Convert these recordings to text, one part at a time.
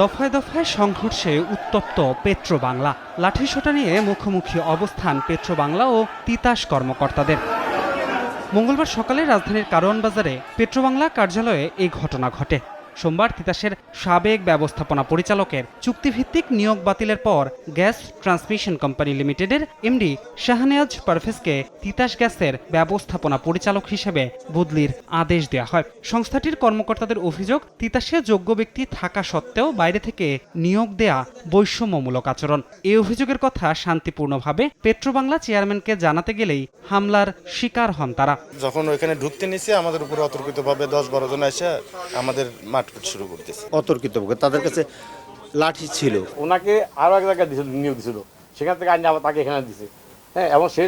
দফায় দফায় সংঘর্ষে উত্তপ্ত পেট্রো বাংলা লাঠিসোঁটা নিয়ে মুখোমুখি অবস্থান পেট্রো বাংলা ও তিতাস কর্মকর্তাদের। মঙ্গলবার সকালে রাজধানীর কারওয়ান বাজারে পেট্রোবাংলা কার্যালয়ে এই ঘটনা ঘটে। সোমবার তিতাসের সাবেক ব্যবস্থাপনা পরিচালকের চুক্তিভিত্তিক নিয়োগ বাতিলের পর গ্যাস ট্রান্সমিশন কোম্পানি লিমিটেডের এমডি শাহনেয়াজ পারভেজকে তিতাস গ্যাসের ব্যবস্থাপনা পরিচালক হিসেবে বদলির আদেশ দেওয়া হয়। সংস্থাটির কর্মকর্তাদের অভিযোগ, তিতাসে যোগ্য ব্যক্তি থাকা সত্ত্বেও বাইরে থেকে নিয়োগ দেয়া বৈষম্যমূলক আচরণ। এই অভিযোগের কথা শান্তিপূর্ণভাবে পেট্রোবাংলা চেয়ারম্যানকে জানাতে গেলেই হামলার শিকার হন তারা। যখন ওইখানে ঢুকতে নিছে, আমাদের উপরে অতর্কিতভাবে দশ বারো জন এসে আমাদের মারপিট শুরু করতেছে। অতর্কিত তাদের কাছে লাঠি ছিল। ওনাকে আরও এক জায়গায় নিয়োগ দিছিল। সেখান থেকে আইন আবার তাকে এখানে দিছে। হ্যাঁ এবং সে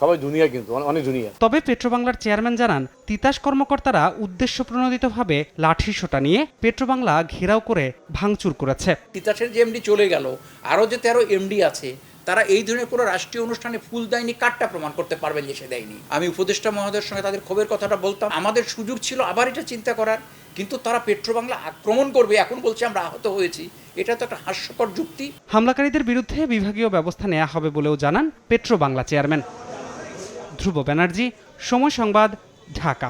সবাই জুনিয়র কিন্তু অনেক জুনিয়র। তবে পেট্রোবাংলার চেয়ারম্যান জানান তিতাস কর্মকর্তারা উদ্দেশ্য প্রণোদিতভাবে লাঠি সোটা নিয়ে পেট্রোবাংলা ঘেরাও করে ভাঙচুর করেছে। তিতাসের যে এমডি চলে গেল আরও যে তেরো এমডি আছে তারা এই ধরনের কোনো রাষ্ট্রীয় অনুষ্ঠানে ফুল দেয়নি কাঠটা প্রমাণ করতে পারবেন যে সে দেয়নি। আমি উপদেষ্টা মহোদয়ের সঙ্গে তাদের ক্ষোভের কথাটা বলতাম। আমাদের সুযোগ ছিল আবার এটা চিন্তা করার। কিন্তু তারা পেট্রো বাংলা আক্রমণ করবে, এখন বলছে আমরা আহত হয়েছি। এটা তো একটা হাস্যকর যুক্তি। হামলাকারীদের বিরুদ্ধে বিভাগীয় ব্যবস্থা নেওয়া হবে বলেও জানান পেট্রো বাংলা চেয়ারম্যান। ধ্রুব ব্যানার্জি, সময় সংবাদ, ঢাকা।